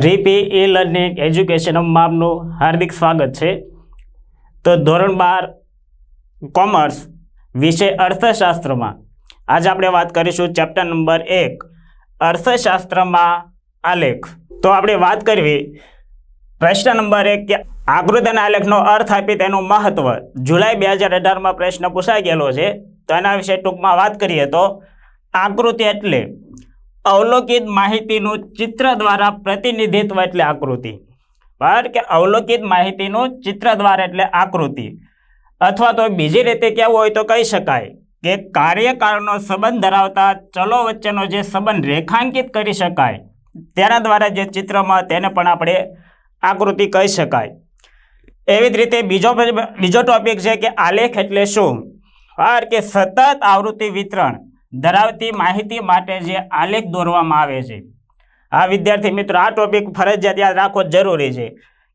રીપી, એ learning એજ્યુકેશનમાં આપનું હાર્દિક સ્વાગત છે. તો ધોરણ બાર, કોમર્સ, વિષય અર્થશાસ્ત્રમાં. આજે આપણે વાત કરીશું ચેપ્ટર નંબર એક, અર્થશાસ્ત્રમાં આલેખ. તો આપણે વાત કરવી, પ્રશ્ન નંબર એક કે આકૃતિ આલેખનો અર્થ આપી તેનું મહત્વ. જુલાઈ બે હજાર અઢારમાં પ્રશ્ન પૂછાઈ ગયેલો છે. તો એના વિશે ટૂંકમાં વાત કરીએ તો, આકૃતિ એટલે અવલોકિત માહિતીનું ચિત્ર દ્વારા પ્રતિનિધિત્વ એટલે આકૃતિ. બરાબર કે અવલોકિત માહિતીનું ચિત્ર દ્વારા એટલે આકૃતિ. અથવા તો બીજી રીતે કેવું હોય તો કહી શકાય કે કાર્યકાળનો સંબંધ ધરાવતા ચલો વચ્ચેનો જે સંબંધ રેખાંકિત કરી શકાય, તેના દ્વારા જે ચિત્રમાં તેને પણ આપણે આકૃતિ કહી શકાય. એવી જ રીતે બીજો બીજો ટોપિક છે કે આલેખ એટલે શું? બરાબર કે સતત આવૃત્તિ વિતરણ. ધરાવતી માહિતી માટે જે આલેખ દોરવામાં આવે છે. આ વિદ્યાર્થી મિત્રો, આ ટોપિક ફરજિયાત યાદ રાખવો જરૂરી છે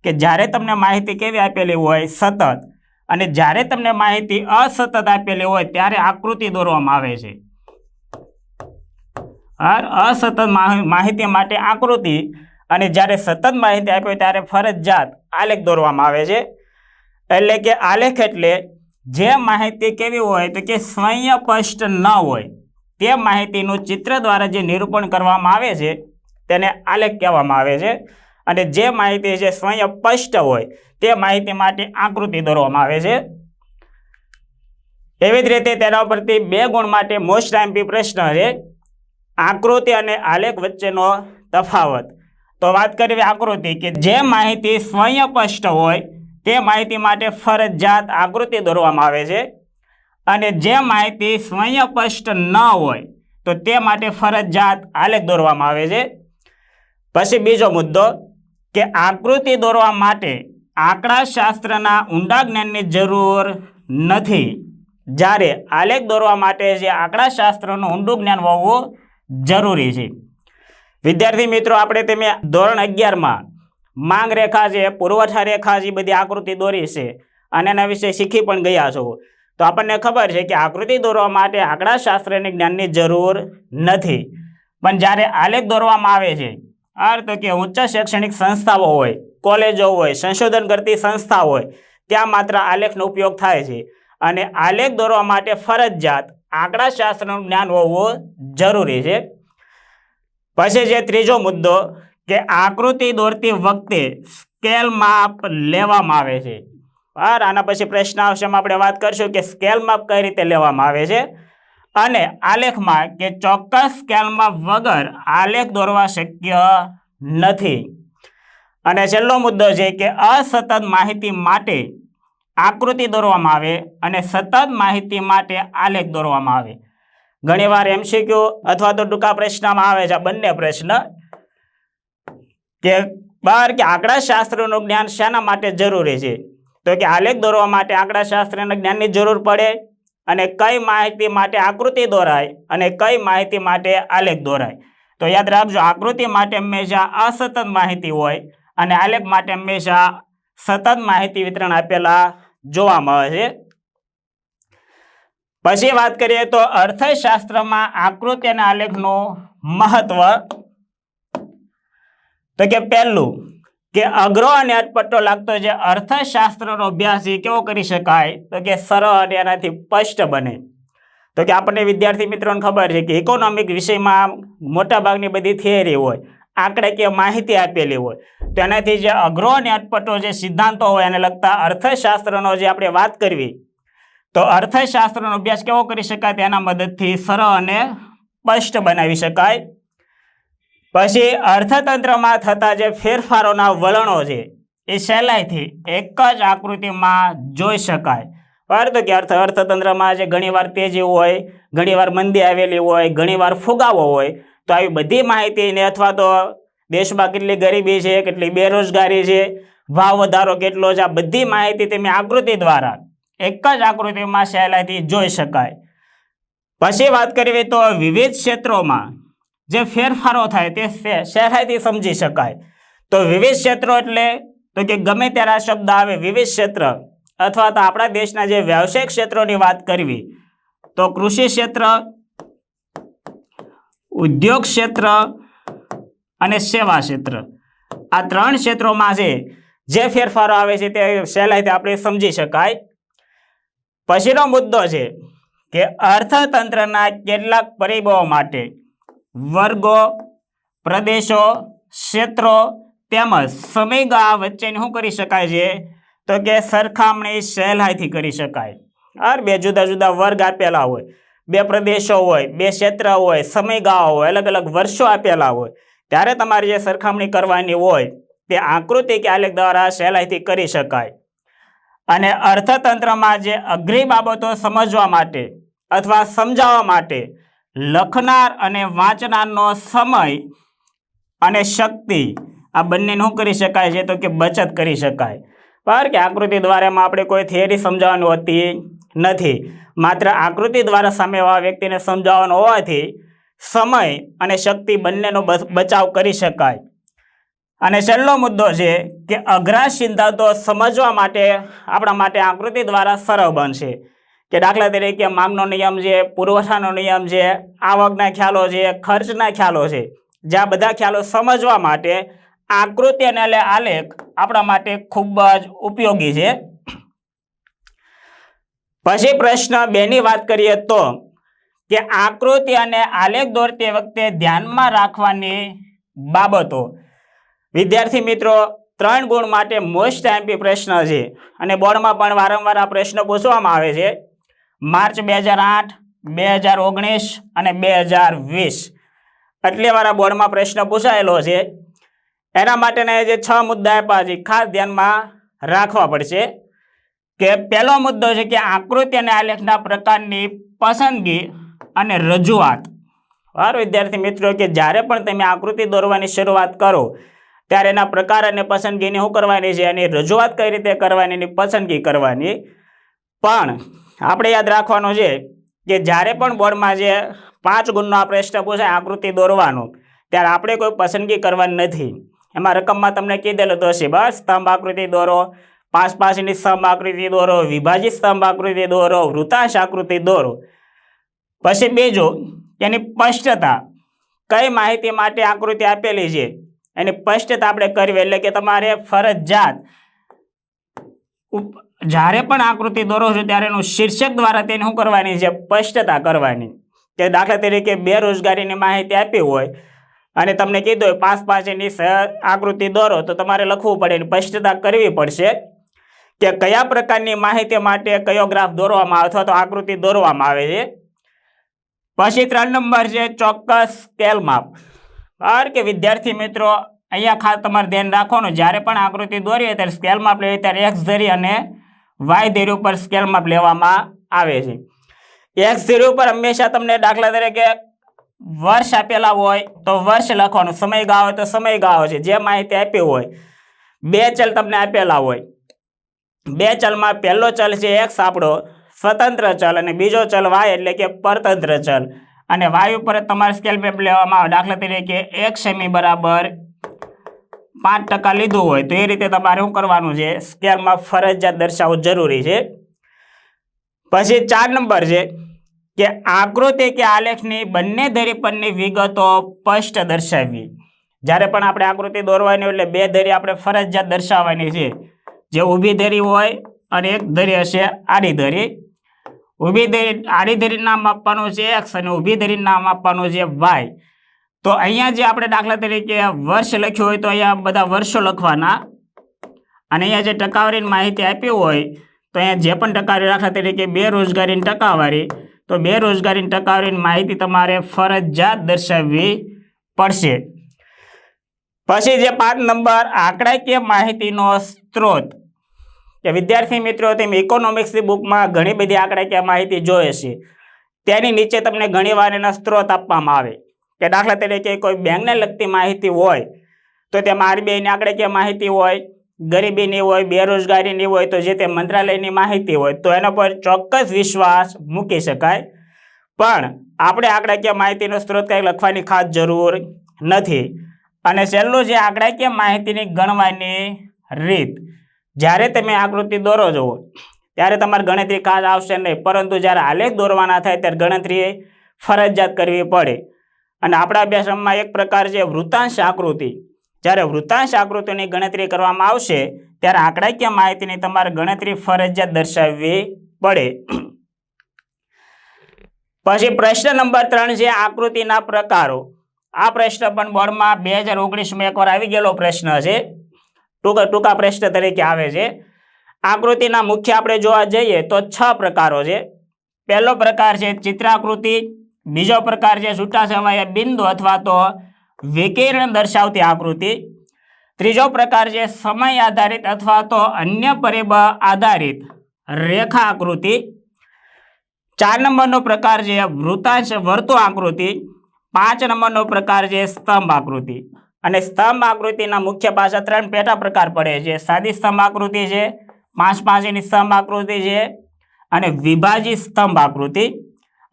કે જ્યારે તમને માહિતી કેવી આપેલી હોય સતત અને જ્યારે તમને માહિતી અસતત આપેલી હોય ત્યારે આકૃતિ દોરવામાં આવે છે. અસતત માહિ- માહિતી માટે આકૃતિ અને જ્યારે સતત માહિતી આપી હોય ત્યારે ફરજિયાત આલેખ દોરવામાં આવે છે. એટલે કે આલેખ એટલે જે માહિતી કેવી હોય તો કે સ્વયંસ્પષ્ટ ન હોય. તે માહિતીનું ચિત્ર દ્વારા જે નિરૂપણ કરવામાં આવે છે, તેને આલેખ કહેવામાં આવે છે. અને જે માહિતી જે સ્વયંસ્પષ્ટ હોય, તે માહિતી માટે આકૃતિ દોરવામાં આવે છે. એવી જ રીતે તેના ઉપરથી બે ગુણ માટે મોસ્ટ આઈમ્પી પ્રશ્ન છે. આકૃતિ અને આલેખ વચ્ચેનો તફાવત. તો વાત કરીએ આકૃતિ કે જે માહિતી સ્વયંસ્પષ્ટ હોય, તે માહિતી માટે ફરજિયાત આકૃતિ દોરવામાં આવે છે. અને જે માહિતી સ્વયંસ્પષ્ટ ન હોય, તો તે માટે ફરજિયાત આલેખ દોરવામાં આવે છે. પછી બીજો મુદ્દો કે આકૃતિ દોરવા માટે આંકડાશાસ્ત્રના ઊંડા જ્ઞાનની જરૂર નથી. જ્યારે આલેખ દોરવા માટે જે આંકડાશાસ્ત્રનું ઊંડું જ્ઞાન હોવું જરૂરી છે. વિદ્યાર્થી મિત્રો, આપણે તમે ધોરણ અગિયારમાં માંગ રેખા છે, પુરવઠા રેખા છે બધી આકૃતિ દોરી છે. અને એના વિશે શીખી પણ ગયા છો. તો આપણને ખબર છે કે આકૃતિ દોરવા માટે આંકડાશાસ્ત્રની જ્ઞાનની જરૂર નથી. પણ જ્યારે આલેખ દોરવામાં આવે છે અર્થ કે ઉચ્ચ શૈક્ષણિક સંસ્થાઓ હોય, કોલેજો હોય, સંશોધન કરતી સંસ્થા હોય, ત્યાં માત્ર આલેખનો ઉપયોગ થાય છે. અને આલેખ દોરવા માટે ફરજિયાત આંકડાશાસ્ત્રનું જ્ઞાન હોવું જરૂરી છે. પછી છે ત્રીજો મુદ્દો કે આકૃતિ દોરતી વખતે સ્કેલ માપ લેવામાં આવે છે. બરાબર આના પછી પ્રશ્ન આવશે આપણે વાત કરશું કે સ્કેલ માપ કઈ રીતે લેવામાં આવે છે? અને આલેખમાં કે ચોક્કસ સ્કેલમાં વગર આલેખ દોરવા શક્ય નથી. અને છેલ્લો મુદ્દો છે કે અસતત માહિતી માટે આકૃતિ દોરવામાં આવે અને સતત માહિતી માટે આલેખ દોરવામાં આવે. ઘણીવાર એમસીક્યુ અથવા તો ટૂંકા પ્રશ્નમાં આવે છે બંને પ્રશ્ન કે બાર કે આંકડાશાસ્ત્રનું જ્ઞાન શાના માટે જરૂરી છે? તો કે આલેખ દોરવા માટે આંકડાશાસ્ત્રના જ્ઞાનની જરૂર પડે અને કઈ માહિતી માટે આકૃતિ દોરાય અને કઈ માહિતી માટે આલેખ દોરાય. તો યાદ રાખજો, આકૃતિ માટે હંમેશા અસતત માહિતી હોય અને આલેખ માટે હંમેશા સતત માહિતી વિતરણ આપેલા જોવા મળે છે. પછી વાત કરીએ તો અર્થશાસ્ત્રમાં આકૃતિ અને આલેખનું મહત્વ. તો કે પહેલું કે અઘરો અને અટપટો લાગતો જે અર્થશાસ્ત્રનો અભ્યાસ એ કેવો કરી શકાય? તો કે સરળ અને એનાથી સ્પષ્ટ બને. તો કે આપણને વિદ્યાર્થી મિત્રોને ખબર છે કે ઇકોનોમિક વિષયમાં મોટાભાગની બધી થિયરી હોય આંકડાકીય માહિતી આપેલી હોય. તો એનાથી જે અઘરો અને અટપટો જે સિદ્ધાંતો હોય એને લગતા અર્થશાસ્ત્રનો જે આપણે વાત કરવી, તો અર્થશાસ્ત્રનો અભ્યાસ કેવો કરી શકાય? તેના મદદથી સરળ અને સ્પષ્ટ બનાવી શકાય. પછી અર્થતંત્રમાં થતા જે ફેરફારોના વલણો છે, એ સહેલાઈથી એક જ આકૃતિમાં જોઈ શકાય. પરંતુ કે અર્થ, અર્થતંત્રમાં જે ઘણીવાર તેજી હોય, ઘણીવાર મંદી આવેલી હોય, ઘણીવાર ફુગાવો હોય, તો આવી બધી માહિતીને અથવા તો દેશમાં કેટલી ગરીબી છે, કેટલી બેરોજગારી છે, ભાવ વધારો કેટલો છે, આ બધી માહિતી તમે આકૃતિ દ્વારા એક જ આકૃતિમાં સહેલાઈથી જોઈ શકાય. પછી વાત કરવી તો વિવિધ ક્ષેત્રોમાં જે ફેરફારો થાય તે સહેલાઈથી સમજી શકાય. તો વિવિધ ક્ષેત્રો એટલે, તો કે ગમે ત્યારે આ શબ્દ આવે, વિવિધ ક્ષેત્ર, અથવા તો આપણા દેશના જે વ્યવસાયિક ક્ષેત્રોની વાત કરવી, તો કૃષિ ક્ષેત્ર, ઉદ્યોગ ક્ષેત્ર અને સેવા ક્ષેત્ર. આ ત્રણ ક્ષેત્રોમાં છે જે ફેરફારો આવે છે તે સહેલાઈથી આપણે સમજી શકાય. પછીનો મુદ્દો છે કે અર્થતંત્રના કેટલાક પરિબળો માટે વર્ગો, પ્રદેશો, ક્ષેત્રો તેમજ સમયગાળા વચ્ચેની શું કરી શકાય છે? તો કે સરખામણી સહેલાઈથી કરી શકાય. આર બે જુદા જુદા વર્ગ આપેલા હોય. બે પ્રદેશો હોય, બે ક્ષેત્ર હોય, સમયગાળા હોય, અલગ અલગ વર્ષો આપેલા હોય. ત્યારે તમારે જે સરખામણી કરવાની હોય, તે આકૃતિ કે આલેખ દ્વારા સહેલાઈથી કરી શકાય. અને અર્થતંત્રમાં જે અઘરી બાબતો સમજવા માટે અથવા સમજાવવા માટે લખનાર અને વાંચનારનો સમય અને શક્તિ, આ બંનેનું શું કરી શકાય? છે તો કે બચત કરી શકાય. બરાબર કે આકૃતિ દ્વારા એમાં આપણે કોઈ થિયરી સમજાવવાની હોતી નથી. માત્ર આકૃતિ દ્વારા સામેવાળા વ્યક્તિને સમજાવવાનો હોવાથી સમય અને શક્તિ બંનેનો બચાવ કરી શકાય. અને છેલ્લો મુદ્દો છે કે અઘરા સિદ્ધાંતો સમજવા માટે આપણા માટે આકૃતિ દ્વારા સરળ બનશે. કે દાખલા તરીકે માંગનો નિયમ છે, પુરવઠાનો નિયમ છે, આવકના ખ્યાલો છે, ખર્ચના ખ્યાલો છે. જે બધા ખ્યાલો સમજવા માટે આકૃતિ અને આલેખ આપણા માટે ખૂબ જ ઉપયોગી છે. પછી પ્રશ્ન બેની વાત કરીએ તો, કે આકૃતિ અને આલેખ દોરતી વખતે ધ્યાનમાં રાખવાની બાબતો. વિદ્યાર્થી મિત્રો, ત્રણ ગુણ માટે મોસ્ટ આઈમ્પી પ્રશ્ન છે. અને બોર્ડમાં પણ વારંવાર આ પ્રશ્ન પૂછવામાં આવે છે. માર્ચ બે હજાર આઠ, બે હજાર ઓગણીસ અને બે હજાર વીસ. એટલે વાર બોર્ડમાં પ્રશ્ન પૂછાયેલો છે. એના માટેના જે છ મુદ્દા આપ્યા છે, ખાસ ધ્યાનમાં રાખવા પડશે કે પહેલો મુદ્દો છે કે આકૃતિ અને આલેખના પ્રકારની પસંદગી અને રજૂઆત. બરાબર વિદ્યાર્થી મિત્રો, કે જ્યારે પણ તમે આકૃતિ દોરવાની શરૂઆત કરો, ત્યારે એના પ્રકાર અને પસંદગીની શું કરવાની છે? એની રજૂઆત કઈ રીતે કરવાની એની પસંદગી કરવાની? પણ આપણે યાદ રાખવાનું છે કે જ્યારે પણ બોર્ડમાં જે પાંચ ગુણનો આ પ્રશ્ન છે આકૃતિ દોરવાનો, ત્યારે આપણે કોઈ પસંદગી કરવાની નથી. એમાં રકમમાં તમને કીધેલું તો છે બસ, સ્તંભ આકૃતિ દોરો પાંચ પાંચની સ્તંભ આકૃતિ દોરો, વિભાજિત સ્તંભ આકૃતિ દોરો વૃતાંશ આકૃતિ દોરો. પછી બીજો, એની સ્પષ્ટતા. કઈ માહિતી માટે આકૃતિ આપેલી છે? એની સ્પષ્ટતા આપણે કરવી એટલે કે તમારે ફરજિયાત જ્યારે પણ આકૃતિ દોરો છો ત્યારે એનું શીર્ષક દ્વારા તેને શું કરવાની છે? સ્પષ્ટતા કરવાની. કે દાખલા તરીકે બેરોજગારીની માહિતી આપી હોય અને તમને કીધું હોય પાંચ પાંચની આકૃતિ દોરો તો તમારે લખવું પડે એની સ્પષ્ટતા કરવી પડશે કે કયા પ્રકારની માહિતી માટે કયો ગ્રાફ દોરવામાં આવે અથવા તો આકૃતિ દોરવામાં આવે છે. પછી ત્રણ નંબર છે ચોક્કસ સ્કેલ માપ. બરાબર કે વિદ્યાર્થી મિત્રો, અહીંયા ખાસ તમારે ધ્યાન રાખવાનું, જ્યારે પણ આકૃતિ દોરીએ ત્યારે સ્કેલ માપ લેવી ત્યારે એક્સ ધરી અને વાય ધરી ઉપર સ્કેલ માપ લેવામાં આવે છે. એક્સ ધરી ઉપર હંમેશા તમને દાખલા તરીકે વર્ષ આપેલા હોય તો વર્ષ લખવાનું. સમયગાળો તો સમયગાળો છે. જે માહિતી આપી હોય, બે ચલ તમને આપેલા હોય. બે ચલમાં પહેલો ચલ છે એક્સ આપણો સ્વતંત્ર ચલ અને બીજો ચલ વાય એટલે કે પરતંત્ર ચલ. અને વાય ઉપર તમારે સ્કેલ મેપ લેવામાં આવે. દાખલા તરીકે એક સેમી બરાબર પાંચ ટકા લીધું હોય તો એ રીતે તમારે શું કરવાનું છે? સ્કેલમાં ફરજિયાત દર્શાવવું જરૂરી છે. પછી ચાર નંબર છે કે આકૃતિ કે આલેખની બંને ધરી પરની વિગતો સ્પષ્ટ દર્શાવવી. જ્યારે પણ આપણે આકૃતિ દોરવાની એટલે બે ધરી આપણે ફરજિયાત દર્શાવવાની છે. જે ઊભી ધરી હોય અને એક ધરી હશે આડી ધરી. ઊભી ધરી, આડી ધરી નામ આપવાનું છે એક્સ અને ઊભી ધરી નામ આપવાનું છે વાય તો અહીંયા જે આપણે દાખલા તરીકે વર્ષ લખ્યું હોય તો અહીંયા બધા વર્ષો લખવાના. અને અહીંયા જે ટકાવારીની માહિતી આપી હોય, તો અહીંયા જે પણ ટકાવારી દાખલા તરીકે બેરોજગારીની ટકાવારી, તો બેરોજગારીની ટકાવારીની માહિતી તમારે ફરજિયાત દર્શાવવી પડશે. પછી જે પાંચ નંબર, આંકડાકીય માહિતીનો સ્ત્રોત. કે વિદ્યાર્થી મિત્રો, તેમ ઇકોનોમિક્સની બુકમાં ઘણી બધી આંકડાકીય માહિતી જોઈએ છે. તેની નીચે તમને ઘણીવાર એના સ્ત્રોત આપવામાં આવે. કે દાખલા તરીકે કોઈ બેંકને લગતી માહિતી હોય, તો તેમાં આરબીઆઈની આંકડાકીય માહિતી હોય, ગરીબીની હોય, બેરોજગારીની હોય, તો જે તે મંત્રાલયની માહિતી હોય, તો એના પર ચોક્કસ વિશ્વાસ મૂકી શકાય. પણ આપણે આંકડાકીય માહિતીનો સ્ત્રોત કંઈ લખવાની ખાસ જરૂર નથી. અને છેલ્લું છે આંકડાકીય માહિતીની ગણવાની રીત. જ્યારે તમે આકૃતિ દોરો છો, ત્યારે તમારે ગણતરી ખાસ આવશે નહીં, પરંતુ જ્યારે આલેખ દોરવાના થાય, ત્યારે ગણતરી ફરજિયાત કરવી પડે. અને આપણા અભ્યાસક્રમમાં એક પ્રકાર છે વૃતાંશ આકૃતિ. જ્યારે વૃત્તાંશ આકૃતિની ગણતરી કરવામાં આવશે, ત્યારે આંકડાકીય માહિતીની તમારે ગણતરી ફરજિયાત દર્શાવવી પડે. પછી પ્રશ્ન નંબર ત્રણ છે આકૃતિના પ્રકારો. આ પ્રશ્ન પણ બોર્ડમાં બે હજાર ઓગણીસમાં એકવાર આવી ગયેલો પ્રશ્ન છે. ટૂંકા ટૂંકા પ્રશ્ન તરીકે આવે છે. આકૃતિના મુખ્ય આપણે જોવા જઈએ તો છ પ્રકારો છે. પહેલો પ્રકાર છે ચિત્રાકૃતિ બીજો પ્રકાર છે છૂટા છવાયા બિંદુ અથવા તો વિકિરણ દર્શાવતી આકૃતિ. ત્રીજો પ્રકાર છે સમય આધારિત અથવા તો અન્ય પરિબળ આધારિત રેખા આકૃતિ. ચાર નંબરનો પ્રકાર છે વૃતાંશ વર્તુળ આકૃતિ. પાંચ નંબરનો પ્રકાર છે સ્તંભ આકૃતિ. અને સ્તંભ આકૃતિના મુખ્ય પાછા ત્રણ પેટા પ્રકાર પડે છે. સાદી સ્તંભ આકૃતિ છે પાંચ પાંચની સ્તંભ આકૃતિ છે અને વિભાજિત સ્તંભ આકૃતિ.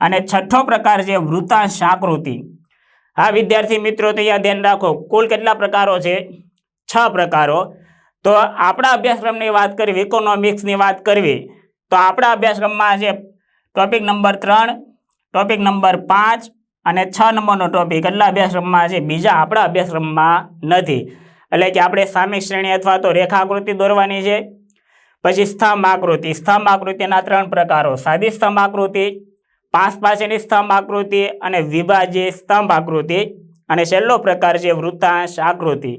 અને છઠ્ઠો પ્રકાર છે વૃતાંશ આકૃતિ હા, વિદ્યાર્થી મિત્રો, તો ધ્યાન રાખો, કુલ કેટલા પ્રકારો છે? છ પ્રકારો. તો આપણા અભ્યાસક્રમની વાત કરવી ઇકોનોમિક્સની વાત કરવી, તો આપણા અભ્યાસક્રમમાં છે ટોપિક નંબર ત્રણ ટોપિક નંબર પાંચ અને છ નંબરનો ટોપિક એટલા અભ્યાસક્રમમાં છે, બીજા આપણા અભ્યાસક્રમમાં નથી. એટલે કે આપણે સામિક શ્રેણી અથવા તો રેખા આકૃતિ દોરવાની છે, પછી સ્તંભ આકૃતિ સ્તંભ આકૃતિના ત્રણ પ્રકારો. સાદી સ્તંભ આકૃતિ પાંચ પાસેની સ્તંભ આકૃતિ અને વિભાજ્ય સ્તંભ આકૃતિ. અને છેલ્લો પ્રકાર છે વૃત્તાંશ આકૃતિ.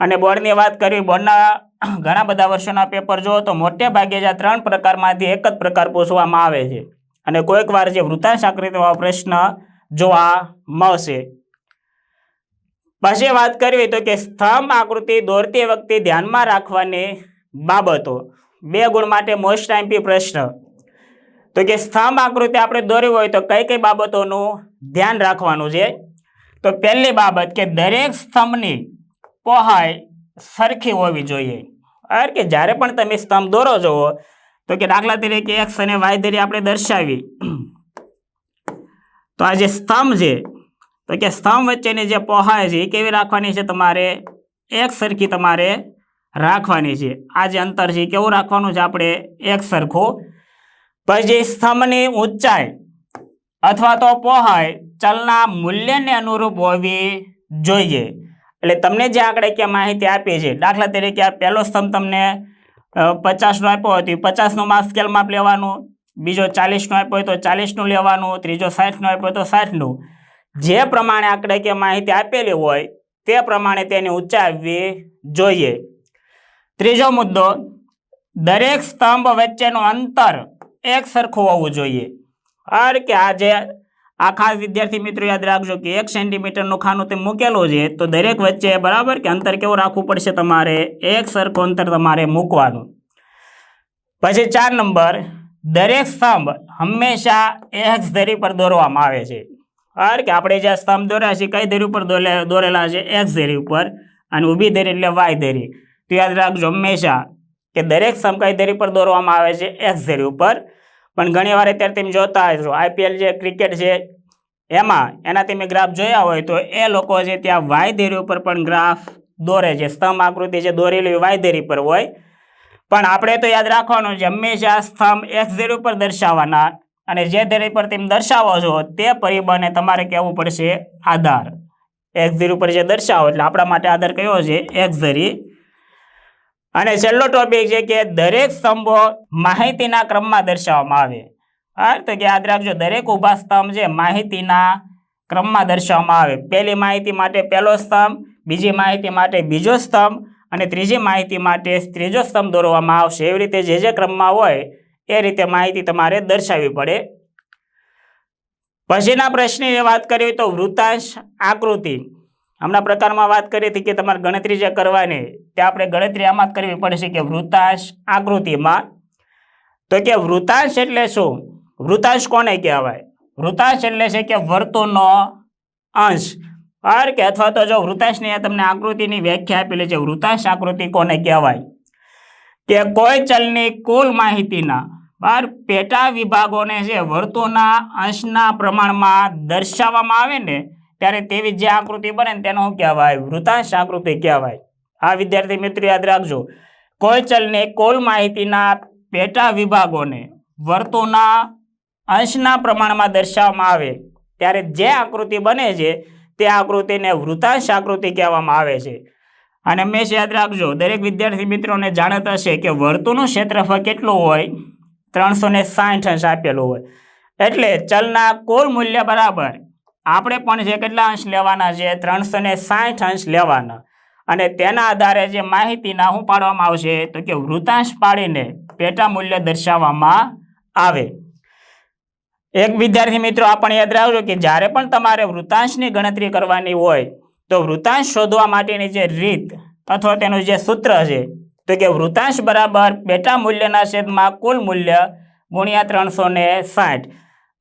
અને બોર્ડની વાત કરવી બોર્ડના ઘણા બધા વર્ષોના પેપર જુઓ તો મોટે ભાગે જે ત્રણ પ્રકારમાંથી એક જ પ્રકાર પૂછવામાં આવે છે. અને કોઈક વાર જે વૃત્તાંશ આકૃતિવાળો પ્રશ્ન જોવા મળશે. પછી વાત કરવી તો કે સ્તંભ આકૃતિ દોરતી વખતે ધ્યાનમાં રાખવાની બાબતો. બે ગુણ માટે મોસ્ટ પી પ્રશ્ન. તો કે સ્તંભ આકૃતિ આપણે દોરવી હોય તો કઈ કઈ બાબતોનું ધ્યાન રાખવાનું છે? તો પહેલી બાબત કે દરેક સ્તંભની પહોળાઈ સરખી હોવી જોઈએ. કારણ કે જ્યારે પણ તમે સ્તંભ દોરો છો, તો કે દાખલા તરીકે એક્સ અને વાય ધરી આપણે દર્શાવી. તો આ જે સ્તંભ છે, તો કે સ્તંભ વચ્ચેની જે પહોળાઈ છે, એ કેવી રાખવાની છે? તમારે એક સરખી તમારે રાખવાની છે. આ જે અંતર છે કેવું રાખવાનું છે? આપણે એક સરખું પછી સ્તંભની ઊંચાઈ અથવા તો પહોળાઈ ચલના મૂલ્યને અનુરૂપ હોવી જોઈએ. એટલે તમને જે આંકડે કે માહિતી આપી છે, દાખલા તરીકે આ પહેલો સ્તંભ તમને પચાસનો આપ્યો હોય તો એ પચાસનું માપ સ્કેલ માપ લેવાનું, બીજો ચાલીસનો આપ્યો હોય તો ચાલીસનું લેવાનું, ત્રીજો સાઠનો આપ્યો તો સાઠનું. જે પ્રમાણે આંકડે કે માહિતી આપેલી હોય તે પ્રમાણે તેની આપવી જોઈએ. ત્રીજો મુદ્દો, દરેક સ્તંભ વચ્ચેનું અંતર એક સરખું હોવું જોઈએ. અર કે આ જે આ ખાસ વિદ્યાર્થી મિત્રો યાદ રાખજો કે એક સેન્ટીમીટરનું ખાનું તે મૂકેલું છે તો દરેક વચ્ચે બરાબર કે અંતર કેવું રાખવું પડશે તમારે? એક સરખું અંતર તમારે મૂકવાનું. પછી ચાર નંબર, દરેક સ્તંભ હંમેશા એક્સ ધરી પર દોરવામાં આવે છે. અર કે આપણે જે સ્તંભ દોર્યા છે, કઈ ધરી ઉપર દોરે- દોરેલા છે? એક્સ ધરી ઉપર અને ઊભી ધરી એટલે વાય ધરી. તો યાદ રાખજો હંમેશા કે દરેક સમકાય ધરી પર દોરવામાં આવે છે એક્સ ધરી ઉપર. પણ ઘણી વાર અત્યારે તમે જોતા હશો આઈપીએલ જે ક્રિકેટ છે, એમાં એના તમે ગ્રાફ જોયા હોય તો એ લોકો છે ત્યાં વાય ધેરી ઉપર પણ ગ્રાફ દોરે છે, સ્તંભ આકૃતિ જે દોરેલી વાય ધેરી પર હોય. પણ આપણે તો યાદ રાખવાનું છે, હંમેશા સ્તંભ એક્સ ધેરી ઉપર દર્શાવવાના અને જે ધેરી પર તમે દર્શાવો છો તે પરિબળને તમારે કહેવું પડશે આધાર. એક્સ ધેરી ઉપર જે દર્શાવો, એટલે આપણા માટે આધાર કયો છે? એક્સ ધરી અને છેલ્લો ટોપિક છે કે દરેક સ્તંભો માહિતીના ક્રમમાં દર્શાવવામાં આવે. અર્થ કે યાદ રાખજો, દરેક ઊભા સ્તંભ છે, માહિતીના ક્રમમાં દર્શાવવામાં આવે. પહેલી માહિતી માટે પહેલો સ્તંભ, બીજી માહિતી માટે બીજો સ્તંભ, અને ત્રીજી માહિતી માટે ત્રીજો સ્તંભ દોરવામાં આવશે. એવી રીતે જે જે ક્રમમાં હોય, એ રીતે માહિતી તમારે દર્શાવવી પડે. પછીના પ્રશ્નની વાત કરીએ તો વૃતાંશ આકૃતિ. હમણાં પ્રકારમાં વાત કરી હતી કે તમારે ગણતરી જે કરવાની, તે આપણે ગણતરી આમાં જ કરવી પડશે કે વૃતાંશ આકૃતિમાં. તો કે વૃતાંશ એટલે શું? વૃતાંશ કોને કહેવાય? વૃતાંશ એટલે છે કે વર્તુળનો અંશ. અર કે અથવા તો જો વૃતાંશની તમને આકૃતિની વ્યાખ્યા આપેલી છે, વૃતાંશ આકૃતિ કોને કહેવાય? કે કોઈ ચલની કુલ માહિતીના બાર પેટા વિભાગોને જે વર્તુળના અંશના પ્રમાણમાં દર્શાવવામાં આવે ને ત્યારે તેવી જે આકૃતિ બને તેનો શું કહેવાય? વૃતાંશ આકૃતિ કહેવાય. આ વિદ્યાર્થી મિત્રો, યાદ રાખજો. કોઈ ચલને કોલ માહિતીના પેટા વિભાગોને વર્તુળના અંશના પ્રમાણમાં દર્શાવવામાં આવે. ત્યારે જે આકૃતિ બને છે, તે આકૃતિને વૃતાંશ આકૃતિ કહેવામાં આવે છે. અને મેં યાદ રાખજો, દરેક વિદ્યાર્થી મિત્રોને જાણત હશે કે વર્તુળનું ક્ષેત્રફળ કેટલું હોય? ત્રણસો ને સાઠ અંશ આપેલું હોય. એટલે ચલના કુલ મૂલ્ય બરાબર આપણે પણ જે કેટલા અંશ લેવાના છે, ત્રણસો ને સાઠ અંશ લેવાના. અને તેના આધારે જે માહિતીના શું પાડવામાં આવશે, તો કે વૃતાંશ પાડીને પેટા મૂલ્ય દર્શાવવામાં આવે. એક વિદ્યાર્થી મિત્રો આપણે યાદ રાખજો કે જ્યારે પણ તમારે વૃતાંશની ગણતરી કરવાની હોય, તો વૃતાંશ શોધવા માટેની જે રીત અથવા તેનું જે સૂત્ર છે, તો કે વૃતાંશ બરાબર પેટા મૂલ્યના છેદમાં કુલ મૂલ્ય ગુણ્યા ત્રણસો ને સાઠ.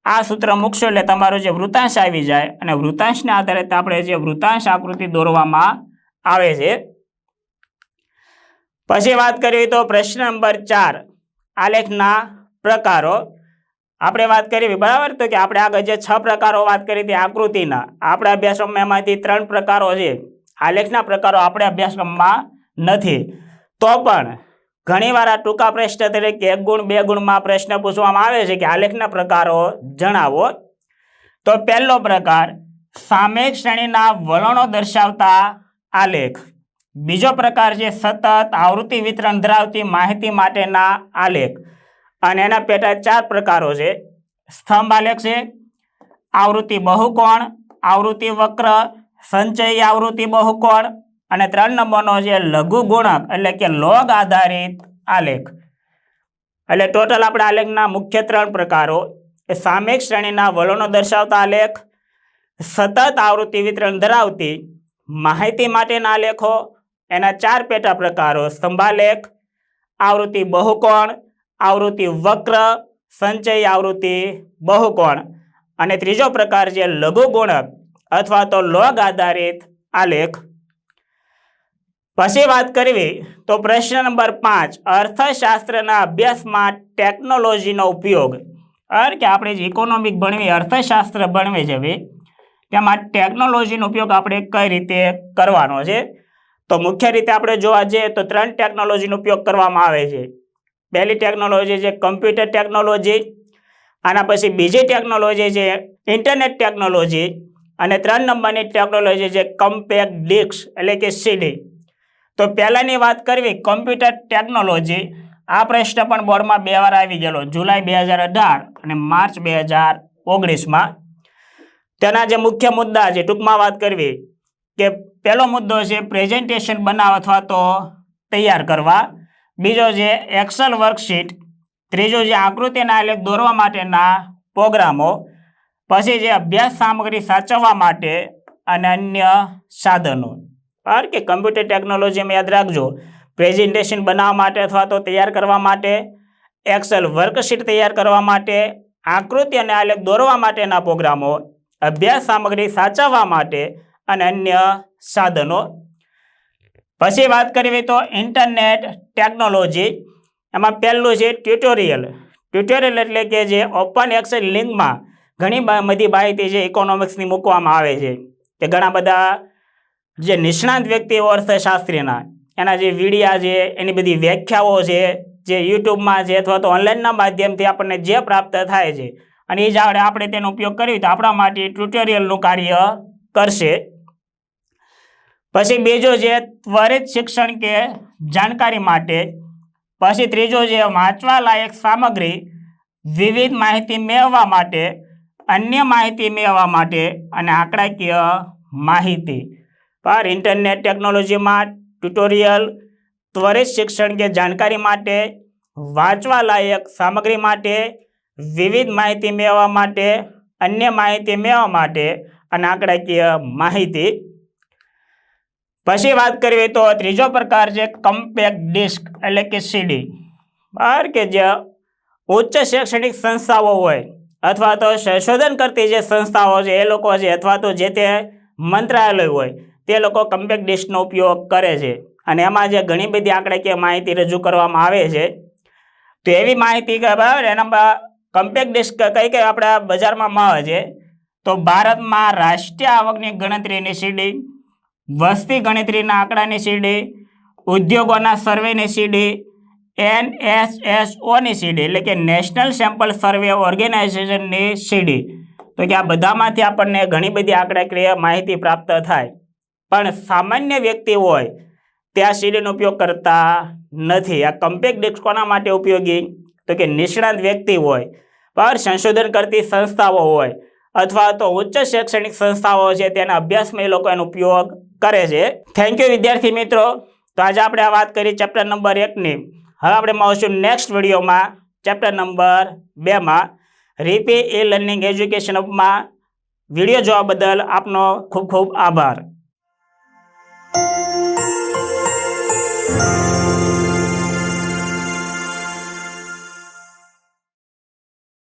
આ સૂત્ર મૂકશો એટલે તમારો જે વૃતાંશ આવી જાય અને વૃતાંશના આધારે આપણે જે વૃતાંશ આકૃતિ દોરવામાં આવે છે. પછી વાત કરીએ તો પ્રશ્ન નંબર ચાર, આલેખના પ્રકારો. આપણે વાત કરી બરાબર તો કે આપણે આગળ જે છ પ્રકારો વાત કરી હતી આકૃતિના, આપણા અભ્યાસક્રમમાં એમાંથી ત્રણ પ્રકારો છે. આલેખના પ્રકારો આપણે અભ્યાસક્રમમાં નથી. તો પણ ઘણીવાર આ ટૂંકા પ્રશ્ન તરીકે એક ગુણ, બે ગુણમાં પ્રશ્ન પૂછવામાં આવે છે કે આલેખના પ્રકારો જણાવો. તો પહેલો પ્રકાર સામેક શ્રેણીના વલણો દર્શાવતા આલેખ બીજો પ્રકાર છે સતત આવૃત્તિ વિતરણ ધરાવતી માહિતી માટેના આલેખ અને એના પેટા ચાર પ્રકારો છે. સ્તંભ આલેખ છે, આવૃત્તિ બહુકોણ, આવૃત્તિ વક્ર, સંચયી આવૃત્તિ બહુકોણ અને ત્રણ નંબરનો છે લઘુ ગુણક, એટલે કે લોગ આધારિત આલેખ. એટલે ટોટલ આપણા આલેખના મુખ્ય ત્રણ પ્રકારો. એ સામયિક શ્રેણીના વલણો દર્શાવતા આલેખ, સતત આવૃત્તિ વિતરણ ધરાવતી, માહિતી માટેના આલેખો, એના ચાર પેટા પ્રકારો, સ્તંભાલેખ, આવૃત્તિ બહુકોણ, આવૃત્તિ વક્ર, સંચય આવૃત્તિ બહુકોણ. અને ત્રીજો પ્રકાર છે લઘુ ગુણક, અથવા તો લોગ આધારિત આલેખ. પછી વાત કરવી તો પ્રશ્ન નંબર પાંચ, અર્થશાસ્ત્રના અભ્યાસમાં ટેકનોલોજીનો ઉપયોગ. અર કે આપણે જે ઇકોનોમિક ભણવી, અર્થશાસ્ત્ર ભણવી જવી તેમાં ટેકનોલોજીનો ઉપયોગ આપણે કઈ રીતે કરવાનો છે? તો મુખ્ય રીતે આપણે જોવા જઈએ તો ત્રણ ટેકનોલોજીનો ઉપયોગ કરવામાં આવે છે. પહેલી ટેકનોલોજી છે કમ્પ્યુટર ટેકનોલોજી, આના પછી બીજી ટેકનોલોજી છે ઇન્ટરનેટ ટેકનોલોજી, અને ત્રણ નંબરની ટેકનોલોજી છે કમ્પેક્ટ ડિસ્ક, એટલે કે સીડી. તો પહેલાંની વાત કરવી કમ્પ્યુટર ટેકનોલોજી આ પ્રશ્ન પણ બોર્ડમાં બે વાર આવી ગયેલો. જુલાઈ બે હજાર અઢાર અને માર્ચ બે હજાર ઓગણીસમાં. તેના જે મુખ્ય મુદ્દા છે, ટૂંકમાં વાત કરવી કે પહેલો મુદ્દો છે પ્રેઝન્ટેશન બનાવ અથવા તો તૈયાર કરવા. બીજો છે એક્સલ વર્કશીટ ત્રીજો છે, આકૃતિના આલેખ દોરવા માટેના પ્રોગ્રામો. પછી જે અભ્યાસ સામગ્રી સાચવવા માટે અને અન્ય સાધનો. કારણ કે કમ્પ્યુટર ટેકનોલોજીમાં યાદ રાખજો. પ્રેઝન્ટેશન બનાવવા માટે અથવા તો તૈયાર કરવા માટે એક્સેલ વર્કશીટ તૈયાર કરવા માટે, આકૃતિ અને આલેખ દોરવા માટેના પ્રોગ્રામો, અભ્યાસ સામગ્રી સાચવવા માટે અને અન્ય સાધનો. પછી વાત કરવી તો ઇન્ટરનેટ ટેકનોલોજી એમાં પહેલું છે ટ્યુટોરિયલ ટ્યુટોરિયલ એટલે કે જે ઓપન એક્સેલ લિંકમાં ઘણી બધી માહિતી છે ઇકોનોમિક્સની મૂકવામાં આવે છે. કે ઘણા બધા જે નિષ્ણાંત વ્યક્તિઓ અર્થશાસ્ત્રીના, એના જે વિડીયા છે, એની બધી વ્યાખ્યાઓ છે, જે યુટ્યુબમાં છે અથવા તો ઓનલાઈનના માધ્યમથી આપણને જે પ્રાપ્ત થાય છે, અને એ જ આપણે તેનો ઉપયોગ કરીએ તો આપણા માટે ટ્યુટોરિયલનું કાર્ય કરશે. પછી બીજો છે ત્વરિત શિક્ષણ કે જાણકારી માટે. પછી ત્રીજો છે વાંચવા લાયક સામગ્રી વિવિધ માહિતી મેળવવા માટે, અન્ય માહિતી મેળવવા માટે અને આંકડાકીય માહિતી. પર ઇન્ટરનેટ ટેકનોલોજીમાં ટ્યુટોરિયલ ત્વરિત શિક્ષણ કે જાણકારી માટે, વાંચવા લાયક સામગ્રી માટે, વિવિધ માહિતી મેળવવા માટે, અન્ય માહિતી મેળવવા માટે અને આંકડાકીય માહિતી. પછી વાત કરવી તો ત્રીજો પ્રકાર છે કમ્પેક્ટ ડિસ્ક એટલે કે સીડી બહાર કે જે ઉચ્ચ શૈક્ષણિક સંસ્થાઓ હોય અથવા તો સંશોધન કરતી જે સંસ્થાઓ છે એ લોકો છે અથવા તો જે તે મંત્રાલય હોય તે લોકો કમ્પેક્ટ ડિસ્કનો ઉપયોગ કરે છે. અને એમાં જે ઘણી બધી આંકડાકીય માહિતી રજૂ કરવામાં આવે છે, તો એવી માહિતી બરાબર એનામાં કમ્પેક્ટ ડિસ્ક કઈ કઈ આપણા બજારમાં મળે છે, તો ભારતમાં રાષ્ટ્રીય આવકની ગણતરીની સીડી, વસ્તી ગણતરીના આંકડાની સીડી, ઉદ્યોગોના સર્વેની સીડી એનએસએસઓની સીડી, એટલે કે નેશનલ સેમ્પલ સર્વે ઓર્ગેનાઇઝેશનની સીડી. તો કે આ બધામાંથી આપણને ઘણી બધી આંકડાકીય માહિતી પ્રાપ્ત થાય. પણ સામાન્ય વ્યક્તિ હોય તે આ સીડીનો ઉપયોગ કરતા નથી. આ કમ્પેક ડિસ્ક કોના માટે ઉપયોગી? તો કે નિષ્ણાંત વ્યક્તિ હોય, પર સંશોધન કરતી સંસ્થાઓ હોય, અથવા તો ઉચ્ચ શૈક્ષણિક સંસ્થાઓ છે, તેના અભ્યાસમાં એ લોકો એનો ઉપયોગ કરે છે. થેન્ક યુ વિદ્યાર્થી મિત્રો. તો આજે આપણે આ વાત કરી ચેપ્ટર નંબર એકની હવે આપણે મળશું નેક્સ્ટ વિડીયોમાં ચેપ્ટર નંબર બેમાં રીપી એ લર્નિંગ એજ્યુકેશનમાં વીડિયો જોવા બદલ આપનો ખૂબ ખૂબ આભાર.